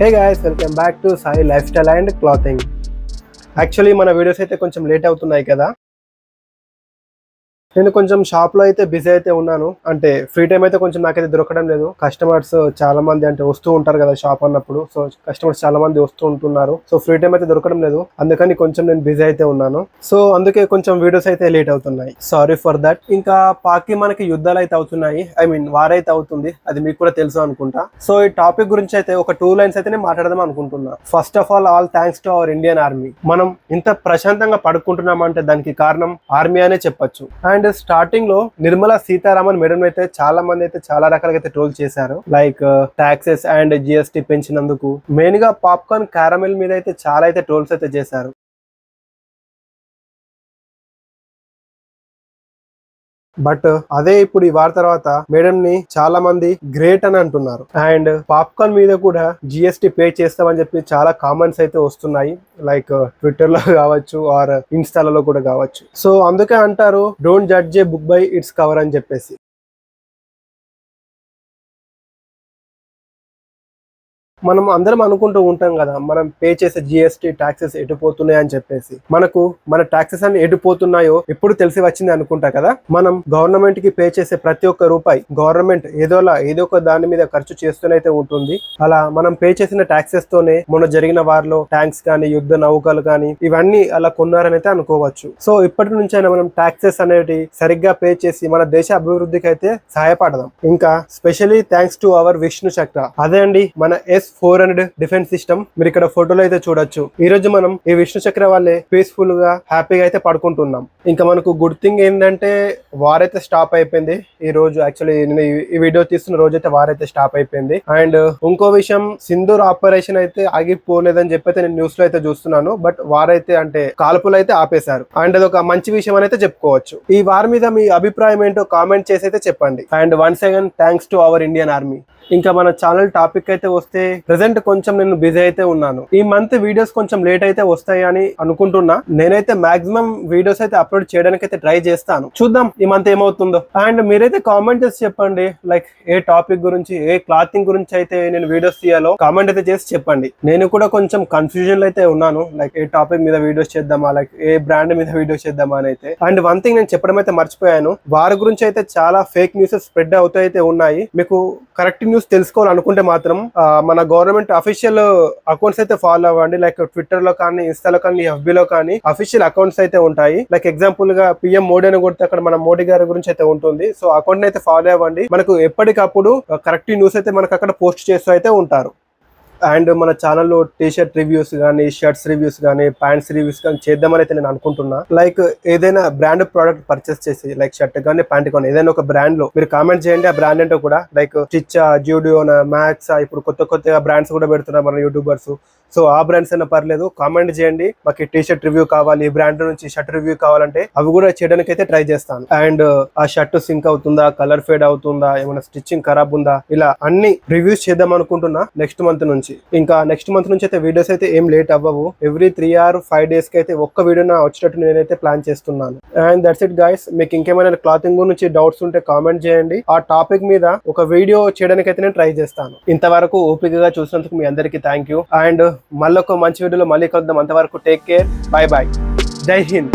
Hey guys welcome back to Sai lifestyle and clothing actually మన videos అయితే కొంచెం late అవుతున్నాయి కదా. నేను కొంచెం షాప్లో అయితే బిజీ అయితే ఉన్నాను. అంటే ఫ్రీ టైం అయితే కొంచెం నాకైతే దొరకడం లేదు. కస్టమర్స్ చాలా మంది అంటే వస్తూ ఉంటారు కదా షాప్ అన్నప్పుడు. సో కస్టమర్స్ చాలా మంది వస్తూ ఉంటున్నారు. సో ఫ్రీ టైం అయితే దొరకడం లేదు. అందుకని కొంచెం నేను బిజీ అయితే ఉన్నాను. సో అందుకే కొంచెం వీడియోస్ అయితే లేట్ అవుతున్నాయి. సారీ ఫర్ దట్ ఇంకా పాకి మనకి యుద్ధాలు అయితే అవుతున్నాయి. ఐ మీన్ వార్ అయితే అవుతుంది. అది మీకు కూడా తెలుసు అనుకుంటా. సో ఈ టాపిక్ గురించి అయితే ఒక టూ లైన్స్ అయితే నేను మాట్లాడదాం అనుకుంటున్నా. First of all all thanks to our Indian army మనం ఇంత ప్రశాంతంగా పడుకుంటున్నాం అంటే దానికి కారణం ఆర్మీ అనే చెప్పొచ్చు. అండ్ స్టార్టింగ్లో నిర్మలా సీతారామన్ మేడం అయితే చాలా మంది అయితే చాలా రకాలుగా అయితే ట్రోల్ చేశారు. లైక్ టాక్సెస్ అండ్ జిఎస్టీ పెంచినందుకు. మెయిన్గా పాప్కార్న్ క్యారమెల్ మీద అయితే చాలా అయితే ట్రోల్స్ అయితే చేశారు. బట్ అదే ఇప్పుడు ఈ వార్ తర్వాత మేడం ని చాలా మంది గ్రేట్ అని అంటున్నారు. అండ్ పాప్కార్న్ మీద కూడా జిఎస్టీ పే చేస్తామని చెప్పి చాలా కామెంట్స్ అయితే వస్తున్నాయి. లైక్ ట్విట్టర్లో కావచ్చు ఆర్ ఇన్స్టాలలో కూడా కావచ్చు. సో అందుకే అంటారు don't judge a book by its cover అని చెప్పేసి. మనం అందరం అనుకుంటూ ఉంటాం కదా మనం పే చేసే జిఎస్టీ ట్యాక్సెస్ ఎటుపోతున్నాయి అని చెప్పేసి. మనకు మన ట్యాక్సెస్ అన్ని ఎటుపోతున్నాయో ఎప్పుడు తెలిసి వచ్చింది అనుకుంటా కదా. మనం గవర్నమెంట్కి పే చేసే ప్రతి ఒక్క రూపాయి గవర్నమెంట్ ఏదోలా ఏదో ఒక దాని మీద ఖర్చు చేస్తూనైతే ఉంటుంది. అలా మనం పే చేసిన ట్యాక్సెస్ తోనే మొన్న జరిగిన వారిలో ట్యాంక్స్ కానీ యుద్ధ నౌకలు కానీ ఇవన్నీ అలా కొన్నారని అయితే అనుకోవచ్చు. సో ఇప్పటి నుంచైనా మనం ట్యాక్సెస్ అనేవి సరిగ్గా పే చేసి మన దేశ అభివృద్ధికి అయితే సహాయపడదాం. ఇంకా specially thanks to our Vishnu Chakra అదే అండి మన S four hundred defence system మీరు ఇక్కడ ఫోటోలో అయితే చూడొచ్చు. ఈ రోజు మనం ఈ విష్ణు చక్ర వాళ్ళే పీస్ఫుల్గా హ్యాపీగా అయితే పడుకుంటున్నాం. ఇంకా మనకు గుడ్ థింగ్ ఏంటంటే వార్ అయితే స్టాప్ అయిపోయింది. ఈ రోజు యాక్చువల్లీ నేను ఈ- ఈ వీడియో తీస్తున్న రోజు అయితే వార్ అయితే స్టాప్ అయిపోయింది. అండ్ ఇంకో విషయం సింధూర్ ఆపరేషన్ అయితే ఆగిపోలేదని చెప్పి అయితే నేను న్యూస్లో అయితే చూస్తున్నాను. బట్ వార్ అయితే అంటే కాల్పులు అయితే ఆపేశారు. అండ్ అది ఒక మంచి విషయం అని అయితే చెప్పుకోవచ్చు. ఈ వార్ మీద మీ అభిప్రాయం ఏంటో కామెంట్ చేసి అయితే చెప్పండి. And once again thanks to our Indian army ఇంకా మన ఛానల్ టాపిక్ అయితే వస్తే ప్రెసెంట్ కొంచెం నేను బిజీ అయితే ఉన్నాను. ఈ మంత్ వీడియోస్ కొంచెం లేట్ అయితే వస్తాయి అని అనుకుంటున్నా. నేనైతే మాక్సిమం వీడియోస్ అయితే అప్లోడ్ చేయడానికి అయితే ట్రై చేస్తాను. చూద్దాం ఈ మంత్ ఏమవుతుందో. అండ్ మీరైతే కామెంట్ చేసి చెప్పండి. లైక్ ఏ టాపిక్ గురించి ఏ క్లాతింగ్ గురించి అయితే నేను వీడియోస్ తీయాలో కామెంట్ అయితే చేసి చెప్పండి. నేను కూడా కొంచెం కన్ఫ్యూజన్ అయితే ఉన్నాను. లైక్ ఏ టాపిక్ మీద వీడియోస్ చేద్దామా? లైక్ ఏ బ్రాండ్ మీద వీడియోస్ చేద్దామా అని అయితే. అండ్ వన్ థింగ్ నేను చెప్పడం అయితే మర్చిపోయాను. వారి గురించి అయితే చాలా ఫేక్ న్యూస్ స్ప్రెడ్ అవుతాయి అయితే ఉన్నాయి. మీకు కరెక్ట్ న్యూస్ తెలుసుకోవాలనుకుంటే మాత్రం మన గవర్నమెంట్ అఫీషియల్ అకౌంట్స్ అయితే ఫాలో అవ్వండి. లైక్ ట్విట్టర్లో కానీ ఇన్స్టాలో కానీ ఎఫ్బీలో లో కానీ అఫీషియల్ అకౌంట్స్ అయితే ఉంటాయి. లైక్ ఎగ్జాంపుల్గా పిఎం మోడీ అని కొడితే అక్కడ మన మోడీ గారి గురించి అయితే ఉంటుంది. సో అకౌంట్ అయితే ఫాలో అవ్వండి. మనకు ఎప్పటికప్పుడు కరెక్ట్ న్యూస్ అయితే మనకు అక్కడ పోస్ట్ చేస్తూ అయితే ఉంటారు. అండ్ మన ఛానల్లో టీ షర్ట్ రివ్యూస్ కానీ షర్ట్స్ రివ్యూస్ కానీ ప్యాంట్స్ రివ్యూస్ కానీ చేద్దామని అయితే నేను అనుకుంటున్నా. లైక్ ఏదైనా బ్రాండ్ ప్రోడక్ట్ పర్చేస్ చేసి లైక్ షర్ట్ కానీ ప్యాంట్ కానీ ఏదైనా ఒక బ్రాండ్లో మీరు కామెంట్ చేయండి. ఆ బ్రాండ్ ఏంటో కూడా లైక్ చిచ్చా జూడియోనా మ్యాక్స్ ఇప్పుడు కొత్త కొత్తగా బ్రాండ్స్ కూడా పెడుతున్నారు మన యూట్యూబర్స్ సో ఆ బ్రాండ్స్ అయినా పర్లేదు కామెంట్ చేయండి. మాకు టీ షర్ట్ రివ్యూ కావాలి ఈ బ్రాండ్ నుంచి షర్ట్ రివ్యూ కావాలంటే అవి కూడా చేయడానికి అయితే ట్రై చేస్తాను. అండ్ ఆ షర్ట్ సింక్ అవుతుందా కలర్ ఫేడ్ అవుతుందా ఏమైనా స్టిచ్చింగ్ ఖరాబ్ ఉందా ఇలా అన్ని రివ్యూస్ చేద్దాం అనుకుంటున్నా నెక్స్ట్ మంత్ నుంచి. ఇంకా నెక్స్ట్ మంత్ నుంచి అయితే వీడియోస్ అయితే ఏం లేట్ అవ్వవు. ఎవ్రీ త్రీ ఆర్ ఫైవ్ డేస్కి అయితే ఒక్క వీడియో నా వచ్చేటట్టు నేనైతే ప్లాన్ చేస్తున్నాను. అండ్ దట్స్ ఇట్ గైస్ మీకు ఇంకేమైనా క్లాతింగ్ గురించి డౌట్స్ ఉంటే కామెంట్ చేయండి. ఆ టాపిక్ మీద ఒక వీడియో చేయడానికి అయితే నేను ట్రై చేస్తాను. ఇంతవరకు ఓపికగా చూసినందుకు మీ అందరికీ థ్యాంక్ యూ అండ్ మళ్ళీ ఒక మంచి వీడియోలో మళ్ళీ కలుద్దాం. అంతవరకు టేక్ కేర్ బాయ్ బాయ్ జై హింద్.